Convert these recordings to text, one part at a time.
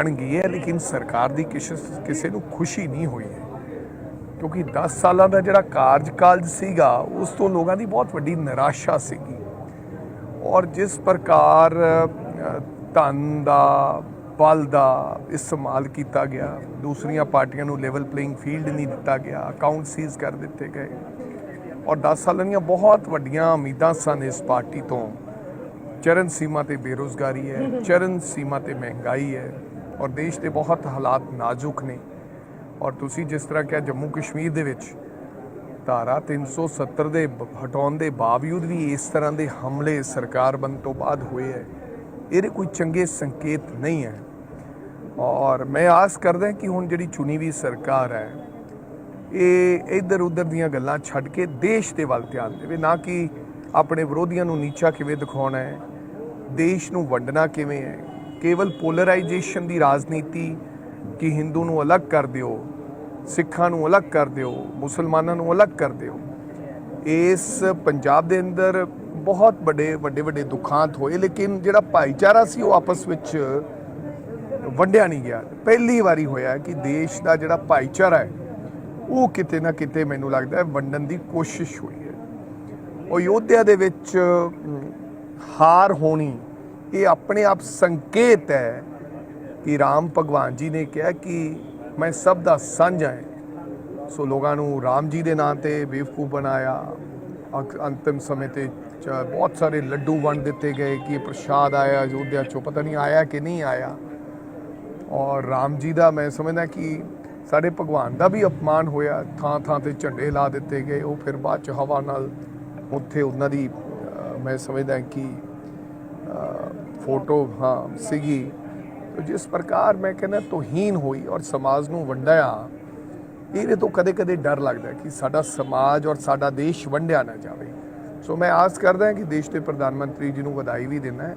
ਬਣ ਗਈ ਹੈ, ਲੇਕਿਨ ਸਰਕਾਰ ਦੀ ਕਿਸੇ ਨੂੰ ਖੁਸ਼ੀ ਨਹੀਂ ਹੋਈ ਹੈ। ਕਿਉਂਕਿ 10 ਸਾਲਾਂ ਦਾ ਜਿਹੜਾ ਕਾਰਜਕਾਲ ਸੀਗਾ, ਉਸ ਤੋਂ ਲੋਕਾਂ ਦੀ ਬਹੁਤ ਵੱਡੀ ਨਿਰਾਸ਼ਾ ਸੀਗੀ। ਔਰ ਜਿਸ ਪ੍ਰਕਾਰ ਧਨ ਦਾ, ਬਲ ਦਾ ਇਸਤੇਮਾਲ ਕੀਤਾ ਗਿਆ, ਦੂਸਰੀਆਂ ਪਾਰਟੀਆਂ ਨੂੰ ਲੈਵਲ ਪਲੇਇੰਗ ਫੀਲਡ ਨਹੀਂ ਦਿੱਤਾ ਗਿਆ ਅਕਾਊਂਟ ਸੀਜ਼ ਕਰ ਦਿੱਤੇ ਗਏ। ਔਰ 10 ਸਾਲਾਂ ਦੀਆਂ ਬਹੁਤ ਵੱਡੀਆਂ ਉਮੀਦਾਂ ਸਨ ਇਸ ਪਾਰਟੀ ਤੋਂ। ਚਰਨ ਸੀਮਾ ਤੇ ਬੇਰੋਜ਼ਗਾਰੀ ਹੈ, ਚਰਨ ਸੀਮਾ ਤੇ ਮਹਿੰਗਾਈ ਹੈ। ਔਰ ਦੇਸ਼ ਦੇ ਬਹੁਤ ਹਾਲਾਤ ਨਾਜ਼ੁਕ ਨੇ। ਔਰ ਤੁਸੀਂ ਜਿਸ ਤਰ੍ਹਾਂ ਕਿਹਾ ਜੰਮੂ ਕਸ਼ਮੀਰ ਦੇ ਵਿੱਚ, ਧਾਰਾ 370 ਦੇ ਹਟਾਉਣ ਦੇ ਬਾਵਜੂਦ ਵੀ ਇਸ ਤਰ੍ਹਾਂ ਦੇ ਹਮਲੇ ਸਰਕਾਰ ਬਣ ਤੋਂ ਬਾਅਦ ਹੋਏ ਹੈ, ਇਹਦੇ ਕੋਈ ਚੰਗੇ ਸੰਕੇਤ ਨਹੀਂ ਹੈ। ਔਰ ਮੈਂ ਆਸ ਕਰਦਾ ਕਿ ਹੁਣ ਜਿਹੜੀ ਚੁਣੀ ਵੀ ਸਰਕਾਰ ਹੈ, ਇਹ ਇੱਧਰ ਉੱਧਰ ਦੀਆਂ ਗੱਲਾਂ ਛੱਡ ਕੇ ਦੇਸ਼ ਦੇ ਵੱਲ ਧਿਆਨ ਦੇਵੇ, ਨਾ ਕਿ ਆਪਣੇ ਵਿਰੋਧੀਆਂ ਨੂੰ ਨੀਚਾ ਕਿਵੇਂ ਦਿਖਾਉਣਾ ਹੈ, ਦੇਸ਼ ਨੂੰ ਵੰਡਣਾ ਕਿਵੇਂ ਹੈ। ਕੇਵਲ ਪੋਲਰਾਈਜੇਸ਼ਨ ਦੀ ਰਾਜਨੀਤੀ ਕਿ ਹਿੰਦੂ ਨੂੰ ਅਲੱਗ ਕਰ ਦਿਓ, ਸਿੱਖਾਂ ਨੂੰ ਅਲੱਗ ਕਰ ਦਿਓ, ਮੁਸਲਮਾਨਾਂ ਨੂੰ ਅਲੱਗ ਕਰ ਦਿਓ, ਇਸ ਪੰਜਾਬ ਦੇ ਅੰਦਰ ਬਹੁਤ ਵੱਡੇ ਵੱਡੇ ਵੱਡੇ ਦੁਖਾਂਤ ਹੋਏ, ਲੇਕਿਨ ਜਿਹੜਾ ਭਾਈਚਾਰਾ ਸੀ ਉਹ ਆਪਸ ਵਿੱਚ ਵੰਡਿਆ ਨਹੀਂ ਗਿਆ। ਪਹਿਲੀ ਵਾਰੀ ਹੋਇਆ ਕਿ ਦੇਸ਼ ਦਾ ਜਿਹੜਾ ਭਾਈਚਾਰਾ ਹੈ, ਉਹ ਕਿਤੇ ਨਾ ਕਿਤੇ ਮੈਨੂੰ ਲੱਗਦਾ ਹੈ ਵੰਡਣ ਦੀ ਕੋਸ਼ਿਸ਼ ਹੋਈ ਹੈ। ਉਹ ਯੋਧਿਆ ਦੇ ਵਿੱਚ ਹਾਰ ਹੋਣੀ ਇਹ ਆਪਣੇ ਆਪ ਸੰਕੇਤ ਹੈ ਕਿ ਰਾਮ ਭਗਵਾਨ ਜੀ ਨੇ ਕਿਹਾ ਕਿ ਮੈਂ ਸਭ ਦਾ ਸਾਂਝਾ ਹੈ। ਸੋ ਲੋਕਾਂ ਨੂੰ ਰਾਮ ਜੀ ਦੇ ਨਾਂ ਤੇ ਬੇਵਕੂ ਬਣਾਇਆ। ਅਕ- ਅੰਤਿਮ ਸਮੇਂ ਤੇ ਚ- ਬਹੁਤ ਸਾਰੇ ਲੱਡੂ ਵੰਡ ਦਿੱਤੇ ਗਏ ਕਿ ਪ੍ਰਸ਼ਾਦ ਆਇਆ, ਅਯੋਧਿਆ ਚੋਂ, ਪਤਾ ਨਹੀਂ ਆਇਆ ਕਿ ਨਹੀਂ ਆਇਆ। ਔਰ ਰਾਮ ਜੀ ਦਾ ਮੈਂ ਸਮਝਦਾ ਕਿ ਸਾਡੇ ਭਗਵਾਨ ਦਾ ਵੀ ਅਪਮਾਨ ਹੋਇਆ। ਥਾਂ ਥਾਂ ਤੇ ਝੰਡੇ ਲਾ ਦਿੱਤੇ ਗਏ। ਉਹ ਫਿਰ ਬਾਅਦ ਚ ਹਵਾ ਨਾਲ ਉੱਥੇ ਉਹਨਾਂ ਦੀ ਮੈਂ ਸਮਝਦਾ ਕਿ ਫੋਟੋ, ਹਾਂ, ਸੀਗੀ। ਤੋ ਜਿਸ ਪ੍ਰਕਾਰ ਮੈਂ ਕਹਿੰਦਾ ਤੋਹੀਨ ਹੋਈ ਔਰ ਸਮਾਜ ਨੂੰ ਵੰਡਿਆ, ਇਹਦੇ ਤੋਂ ਕਦੇ-ਕਦੇ ਡਰ ਲੱਗਦਾ ਕਿ ਸਾਡਾ ਸਮਾਜ ਔਰ ਸਾਡਾ ਦੇਸ਼ ਵੰਡਿਆ ਨਾ ਜਾਵੇ। ਸੋ ਮੈਂ ਆਸ ਕਰਦਾ ਕਿ ਦੇਸ਼ ਦੇ ਪ੍ਰਧਾਨ ਮੰਤਰੀ ਜੀ ਨੂੰ ਵਧਾਈ ਵੀ ਦਿੰਦਾ ਹੈ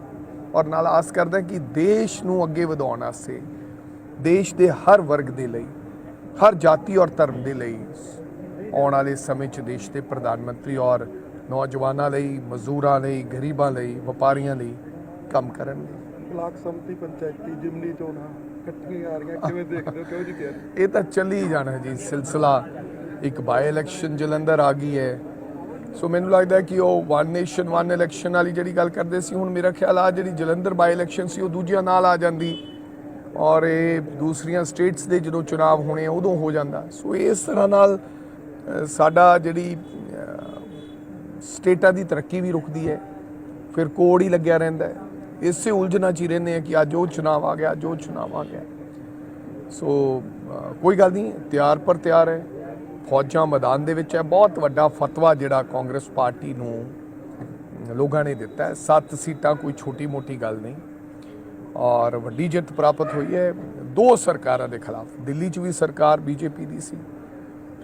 ਔਰ ਨਾਲ ਆਸ ਕਰਦਾ ਕਿ ਦੇਸ਼ ਨੂੰ ਅੱਗੇ ਵਧਾਉਣ ਵਾਸਤੇ ਦੇਸ਼ ਦੇ ਹਰ ਵਰਗ ਦੇ ਲਈ, ਹਰ ਜਾਤੀ ਔਰ ਧਰਮ ਦੇ ਲਈ ਆਉਣ ਵਾਲੇ ਸਮੇਂ 'ਚ ਦੇਸ਼ ਦੇ ਪ੍ਰਧਾਨ ਮੰਤਰੀ ਔਰ ਨੌਜਵਾਨਾਂ ਲਈ, ਮਜ਼ਦੂਰਾਂ ਲਈ, ਗਰੀਬਾਂ ਲਈ, ਵਪਾਰੀਆਂ ਲਈ ਕੰਮ ਕਰਨਗੇ। ਬਲਾਕ ਸੰਮਤੀ ਪੰਚਾਇਤੀ ਜਿਮਨੀ ਚੋਣਾਂ ਇਕੱਠੀਆਂ ਆ ਰਹੀਆਂ ਕਿਵੇਂ ਦੇਖਦੇ ਹੋ? ਕਿਹੋ ਜਿਹੀ ਤਿਆਰੀ? ਇਹ ਤਾਂ ਚੱਲੀ ਹੀ ਜਾਣਾ ਜੀ ਸਿਲਸਿਲਾ। ਇੱਕ ਬਾਈ ਇਲੈਕਸ਼ਨ ਜਲੰਧਰ ਆ ਗਈ ਹੈ। ਸੋ ਮੈਨੂੰ ਲੱਗਦਾ ਕਿ ਉਹ ਵਨ ਨੇਸ਼ਨ ਵਨ ਇਲੈਕਸ਼ਨ ਵਾਲੀ ਜਿਹੜੀ ਗੱਲ ਕਰਦੇ ਸੀ ਹੁਣ ਮੇਰਾ ਖਿਆਲ ਆ ਜਿਹੜੀ ਜਲੰਧਰ ਬਾਈ ਇਲੈਕਸ਼ਨ ਸੀ ਉਹ ਦੂਜਿਆਂ ਨਾਲ ਆ ਜਾਂਦੀ। ਔਰ ਇਹ ਦੂਸਰੀਆਂ ਸਟੇਟਸ ਦੇ ਜਦੋਂ ਚੁਣਾਵ ਹੋਣੇ ਉਦੋਂ ਹੋ ਜਾਂਦਾ। ਸੋ ਇਸ ਤਰ੍ਹਾਂ ਨਾਲ ਸਾਡਾ ਜਿਹੜੀ ਸਟੇਟਾਂ ਦੀ ਤਰੱਕੀ ਵੀ ਰੁਕਦੀ ਹੈ। ਫਿਰ ਕੋਡ ਹੀ ਲੱਗਿਆ ਰਹਿੰਦਾ ਹੈ। ਇਸੇ ਉਲਝਣਾ ਚ ਹੀ ਰਹਿੰਦੇ ਆ ਕਿ ਅੱਜ ਉਹ ਚੁਣਾਵ ਆ ਗਿਆ, ਅੱਜ ਉਹ ਚੁਣਾਵ ਆ ਗਿਆ। ਸੋ ਕੋਈ ਗੱਲ ਨਹੀਂ, ਤਿਆਰ ਪਰ ਤਿਆਰ ਹੈ। ਫੌਜਾਂ ਮੈਦਾਨ ਦੇ ਵਿੱਚ ਹੈ। ਬਹੁਤ ਵੱਡਾ ਫਤਵਾ ਜਿਹੜਾ ਕਾਂਗਰਸ ਪਾਰਟੀ ਨੂੰ ਲੋਕਾਂ ਨੇ ਦਿੱਤਾ ਹੈ। ਸੱਤ ਸੀਟਾਂ ਕੋਈ ਛੋਟੀ ਮੋਟੀ ਗੱਲ ਨਹੀਂ। ਔਰ ਵੱਡੀ ਜਿੱਤ ਪ੍ਰਾਪਤ ਹੋਈ ਹੈ। ਦੋ ਸਰਕਾਰਾਂ ਦੇ ਖਿਲਾਫ, ਦਿੱਲੀ 'ਚ ਵੀ ਸਰਕਾਰ, ਬੀਜੇਪੀ ਦੀ ਸੀ।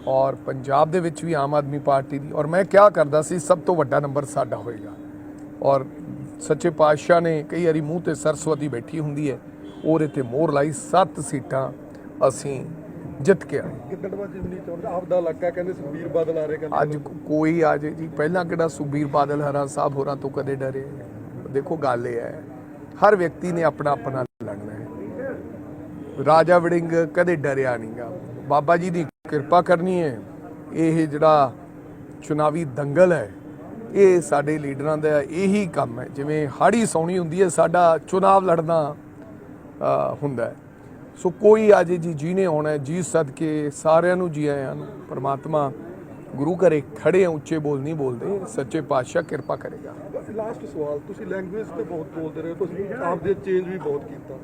ਔਰ ਪੰਜਾਬ ਦੇ ਵਿੱਚ ਵੀ ਆਮ ਆਦਮੀ ਪਾਰਟੀ ਦੀ। ਔਰ ਮੈਂ ਕਿਹਾ ਕਰਦਾ ਸੀ, ਸਭ ਤੋਂ ਵੱਡਾ ਨੰਬਰ ਸਾਡਾ ਹੋਏਗਾ। ਔਰ ਸੱਚੇ ਪਾਤਸ਼ਾਹ ਨੇ ਕਈ ਵਾਰੀ ਮੂੰਹ ਤੇ ਸਰਸਵਤੀ ਬੈਠੀ ਹੁੰਦੀ ਹੈ। ਉਹਦੇ ਤੇ ਮੋਹਰ ਲਾਈ ਸੱਤ ਸੀਟਾਂ ਅਸੀਂ ਜਿੱਤ ਕੇ ਆਏ। ਗਿੱਦੜਵਾ ਜਿਮਨੀ ਚੋਣਾਂ ਆਪ ਦਾ ਇਲਾਕਾ ਕਹਿੰਦੇ ਸੁਖਬੀਰ ਬਾਦਲ ਆ ਰਹੇ ਕਹਿੰਦੇ ਅੱਜ ਕੋਈ ਆ ਜੇ ਜੀ ਪਹਿਲਾਂ ਕਿਹੜਾ ਸੁਖਬੀਰ ਬਾਦਲ ਹਰਾ ਸਾਹਿਬ ਹੋਰਾਂ ਤੋਂ ਕਦੇ ਡਰੇ? ਦੇਖੋ ਗੱਲ ਇਹ ਹੈ ਹਰ ਵਿਅਕਤੀ ਨੇ ਆਪਣਾ ਆਪਣਾ ਲੜਨਾ ਹੈ। ਰਾਜਾ ਵੜਿੰਗ ਕਦੇ ਡਰਿਆ ਨਹੀਂਗਾ ਬਾਬਾ ਜੀ ਦੀ ਕਿਰਪਾ ਕਰਨੀ ਹੈ। ਇਹ ਜਿਹੜਾ ਚੁਣਾਵੀ ਦੰਗਲ ਹੈ ਇਹ ਸਾਡੇ ਲੀਡਰਾਂ ਦਾ ਇਹੀ ਕੰਮ ਹੈ। ਜਿਵੇਂ ਹਾੜੀ ਸੌਣੀ ਹੁੰਦੀ ਹੈ ਸਾਡਾ ਚੁਣਾਵ ਲੜਨਾ ਹੁੰਦਾ ਸੋ ਕੋਈ ਆਜੇ ਜੀ ਜੀਨੇ ਆਉਣਾ ਜੀ ਸਦਕੇ ਸਾਰਿਆਂ ਨੂੰ ਜੀ ਆਇਆਂ ਨੂੰ ਪਰਮਾਤਮਾ ਗੁਰੂ ਘਰੇ ਖੜੇ ਆ ਉੱਚੇ ਬੋਲ ਨਹੀਂ ਬੋਲਦੇ ਸੱਚੇ ਪਾਤਸ਼ਾਹ ਕਿਰਪਾ ਕਰੇਗਾ। ਲਾਸਟ ਸਵਾਲ ਤੁਸੀਂ ਲੈਂਗੁਏਜ ਤੇ ਬਹੁਤ ਬੋਲਦੇ ਰਹੇ ਤੁਸੀਂ ਆਪ ਦੇ ਚੇਂਜ ਵੀ ਬਹੁਤ ਕੀਤਾ।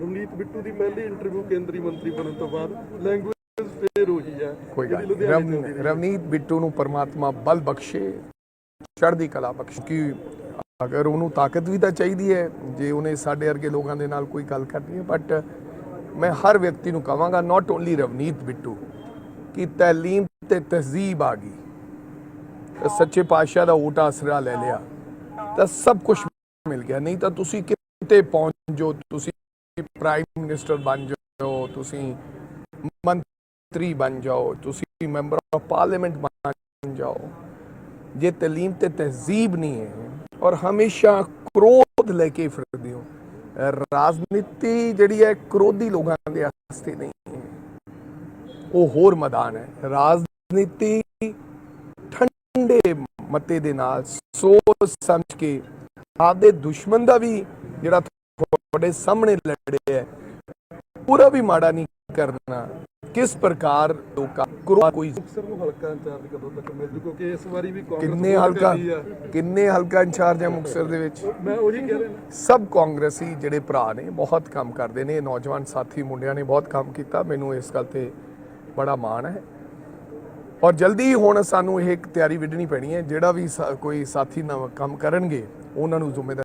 ਰਵਨੀਤ ਬਿੱਟੂ ਦੀ ਪਹਿਲੀ ਇੰਟਰਵਿਊ ਕੇਂਦਰੀ ਮੰਤਰੀ ਬਣਨ ਤੋਂ ਬਾਅਦ ਲੈਂਗੁਏਜ ਫੇਰ ਉਹੀ ਹੈ। ਕੋਈ ਗੱਲ। ਰਵਨੀਤ ਬਿੱਟੂ ਨੂੰ ਪਰਮਾਤਮਾ ਬਲ ਬਖਸ਼ੇ ਚੜ੍ਹਦੀ ਕਲਾ ਬਖਸ਼ ਕਿ ਅਗਰ ਉਹਨੂੰ ਤਾਕਤ ਵੀ ਤਾਂ ਚਾਹੀਦੀ ਹੈ, ਜੇ ਉਹਨੇ ਸਾਡੇ ਵਰਗੇ ਲੋਕਾਂ ਦੇ ਨਾਲ ਕੋਈ ਗੱਲ ਕਰਨੀ ਹੈ। ਬਟ ਮੈਂ ਹਰ ਵਿਅਕਤੀ ਨੂੰ ਕਹਾਂਗਾ ਨਾਟ ਓਨਲੀ ਰਵਨੀਤ ਬਿੱਟੂ, ਕਿ ਤਾਲੀਮ ਤੇ ਤਹਿਜ਼ੀਬ ਆ ਗਈ। ਤਾਂ ਸੱਚੇ ਪਾਤਸ਼ਾਹ ਦਾ ਓਟ ਆਸਰਾ ਲੈ ਲਿਆ ਤਾਂ ਸਭ ਕੁਝ ਮਿਲ ਗਿਆ। ਨਹੀਂ ਤਾਂ ਤੁਸੀਂ ਕਿਤੇ ਪਹੁੰਚ ਜੋ ਤੁਸੀਂ ਪ੍ਰਾਈਮ ਮਿਨਿਸਟਰ ਬਣ ਜਾਓ, ਤੁਸੀਂ ਮੰਤਰੀ ਬਣ ਜਾਓ, ਤੁਸੀਂ ਮੈਂਬਰ ਆਫ ਪਾਰਲੀਮੈਂਟ ਬਣ ਜਾਓ। ਜੇ ਤਾਲੀਮ ਤੇ ਤਹਿਜ਼ੀਬ ਨਹੀਂ ਹੈ ਔਰ ਹਮੇਸ਼ਾ ਕ੍ਰੋਧ ਲੈ ਕੇ ਫਿਰਦੇ ਹੋ ਰਾਜਨੀਤੀ ਜਿਹੜੀ ਹੈ ਕ੍ਰੋਧੀ ਲੋਕਾਂ ਦੇ ਵਾਸਤੇ ਨਹੀਂ ਹੈ ਉਹ ਹੋਰ ਮੈਦਾਨ ਹੈ ਰਾਜਨੀਤੀ ਠੰਡੇ ਮਤੇ ਦੇ ਨਾਲ ਸੋਚ ਸਮਝ ਕੇ ਆਪਦੇ ਦੁਸ਼ਮਣ ਦਾ ਵੀ ਜਿਹੜਾ ਤੁਹਾਡੇ ਸਾਹਮਣੇ ਲੜਿਆ ਹੈ ਪੂਰਾ ਵੀ ਮਾੜਾ ਨਹੀਂ ਕਰਨਾ ਕਿਸ ਪ੍ਰਕਾਰ ਲੋਕਾਂ ਕੋਈ ਮੁਕਤਸਰ ਨੂੰ ਹਲਕਾ ਇੰਚਾਰਜ ਕਦੋਂ ਤੱਕ ਮਿਲ ਜੂ? ਕਿਉਂਕਿ ਇਸ ਵਾਰੀ ਵੀ ਕਾਂਗਰਸ ਕਿੰਨੇ ਹਲਕਾ। ਕਿੰਨੇ ਹਲਕਾ ਇੰਚਾਰਜ ਹੈ ਮੁਕਤਸਰ ਦੇ ਵਿੱਚ? ਮੈਂ ਉਹੀ ਕਹਿ ਰਿਹਾ। ਸਭ ਕਾਂਗਰਸੀ ਜਿਹੜੇ ਭਰਾ ਨੇ ਬਹੁਤ ਕੰਮ ਕਰਦੇ ਨੇ। ਨੌਜਵਾਨ ਸਾਥੀ ਮੁੰਡਿਆਂ ਨੇ ਬਹੁਤ ਕੰਮ ਕੀਤਾ। ਮੈਨੂੰ ਇਸ ਗੱਲ ਤੇ ਬੜਾ ਮਾਣ ਹੈ। ਔਰ ਜਲਦੀ ਹੀ ਹੁਣ ਸਾਨੂੰ ਇਹ ਇੱਕ ਤਿਆਰੀ ਵਿੱਢਣੀ ਪੈਣੀ ਹੈ। ਜਿਹੜਾ ਵੀ ਕੋਈ ਸਾਥੀ ਨਵਾਂ ਕੰਮ ਕਰਨਗੇ ਉਹਨਾਂ ਨੂੰ ਜ਼ਿੰਮੇਦਾਰ